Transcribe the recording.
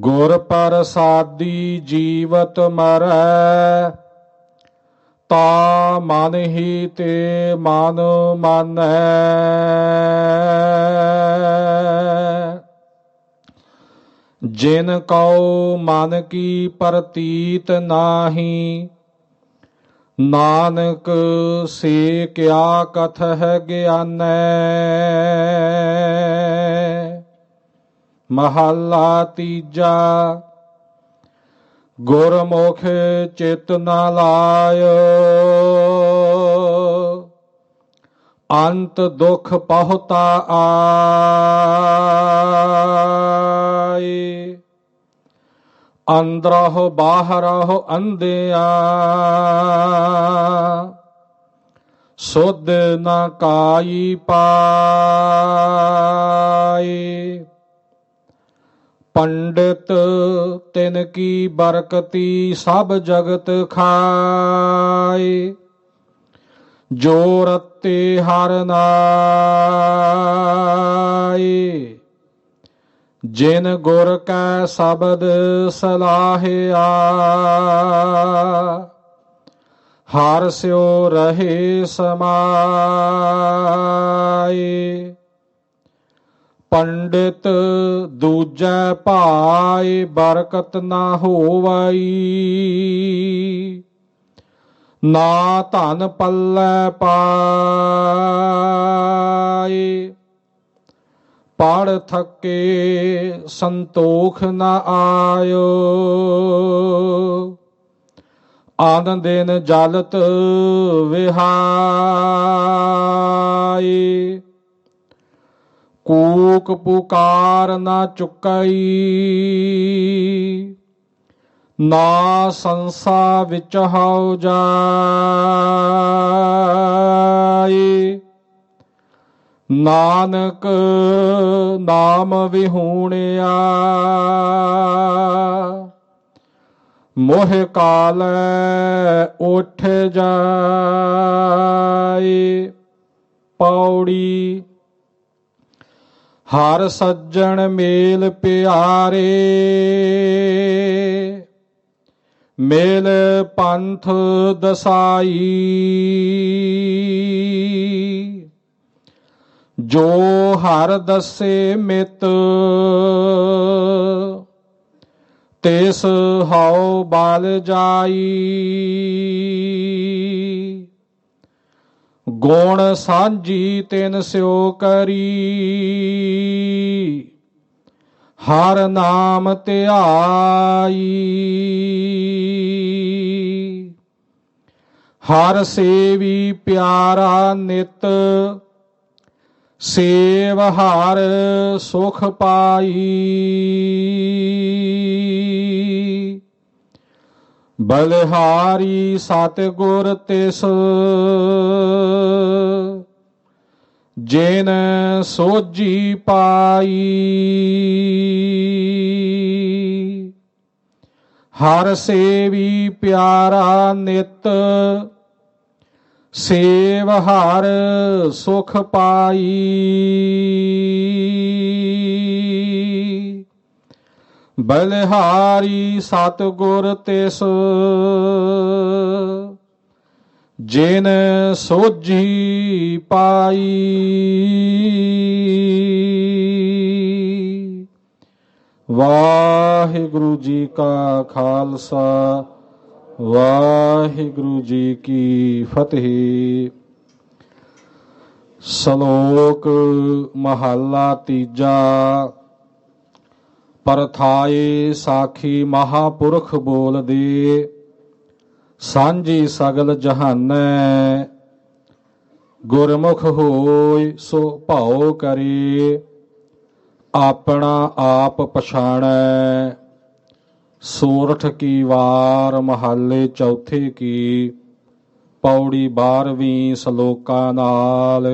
ਗੁਰ ਪ੍ਰਸਾਦੀ ਜੀਵਤ ਮਰੈ, ਤਾ ਮਨ ਹੀ ਤੇ ਮਨ ਮਾਨੈ। ਜਿਨ ਕਉ ਮਨ ਕੀ ਪ੍ਰਤੀਤ ਨਾਹੀ, ਨਾਨਕ ਸੇ ਕਿਆ ਕਥ ਹੈ ਗਿਆਨੈ। ਮਹੱਲਾ ਤੀਜਾ। ਗੁਰਮੁਖ ਚਿਤ ਨਾ ਲਾਇਓ ਅੰਤ ਦੁਖ ਪਹੁਤਾ ਆਏ। ਅੰਦਰਹੁ ਬਾਹਰਹੁ ਅੰਧਿਆ। ਸੁਧ ਨਾ ਕਾਈ ਪਾਏ। ਪੰਡਿਤ ਤਿਨ ਕੀ ਬਰਕਤੀ ਸਭ ਜਗਤ ਖਾਏ, ਜੋ ਰਤੇ ਹਰ ਨਾਏ। ਜਿਨ ਗੁਰ ਕੈ ਸ਼ਬਦ ਸਲਾਹਿਆ ਹਰ ਸਿਓ ਰਹੇ ਸਮਾਏ। ਪੰਡਿਤ ਦੂਜੈ ਭਾਏ ਬਰਕਤ ਨਾ ਹੋਵਈ। ਨਾ ਧਨ ਪੱਲੇ ਪਾਏ ਪੜ ਥਕੇ ਸੰਤੋਖ ਨਾ ਆਇਓ। ਆਨੰਦ ਦਿਨ ਜਲਤ ਵਿਹਾਈ ਕੂਕ ਪੁਕਾਰ ਨਾ ਚੁਕਈ। ਨਾ ਸੰਸਾ ਵਿੱਚ ਹਉ ਜਾਏ ਨਾਨਕ ਨਾਮ ਵਿਹੂਣਿਆ। ਮੋਹ ਕਾਲ ਉਠ ਜਾਏ ਪੌੜੀ ਹਰ ਸੱਜਣ ਮੇਲ ਪਿਆਰੇ। ਮੇਲ ਪੰਥ ਦਸਾਈ। ਜੋ ਹਰ ਦਸੇ ਮਿਤ, ਤੇਸ ਹਉ ਬਲ ਜਾਈ। ਗੁਣ ਸਾਂਝੀ ਤਿਨ ਸਿਓ ਕਰੀ। ਹਰ ਨਾਮ ਧਿਆਈ। ਹਰ ਸੇਵੀ ਪਿਆਰਾ ਨਿਤ। ਸੇਵ ਹਰ ਸੁਖ ਪਾਈ। ਬਲਿਹਾਰੀ ਸਤਿਗੁਰ ਤਿਸ ਜੇਨ ਸੋਜੀ ਪਾਈ। ਹਰ ਸੇਵੀ ਪਿਆਰਾ ਨਿਤ ਸੇਵ ਹਰ ਸੁਖ ਪਾਈ। ਬਲਿਹਾਰੀ ਸਤਗੁਰ ਤਿਸ, ਜਿਨ ਸੋਝੀ ਪਾਈ। ਵਾਹਿਗੁਰੂ ਜੀ ਕਾ ਖਾਲਸਾ, ਵਾਹਿਗੁਰੂ ਜੀ ਕੀ ਫਤਿਹ। ਸ਼ਲੋਕ ਮਹੱਲਾ ਤੀਜਾ। ਪਰਥਾਏ ਸਾਖੀ ਮਹਾਪੁਰਖ ਬੋਲਦੇ, ਸਾਂਝੀ ਸਗਲ ਜਹਾਨੈ, ਗੁਰਮੁਖ ਹੋਇ ਸੋ ਭਾਉ ਕਰੇ, ਆਪਣਾ ਆਪ ਪਛਾਣੈ। ਸੋਰਠ ਕੀ ਵਾਰ ਮਹੱਲੇ ਚੌਥੇ ਕੀ, ਪੌੜੀ 12ਵੀਂ ਸ਼ਲੋਕਾਂ ਨਾਲ।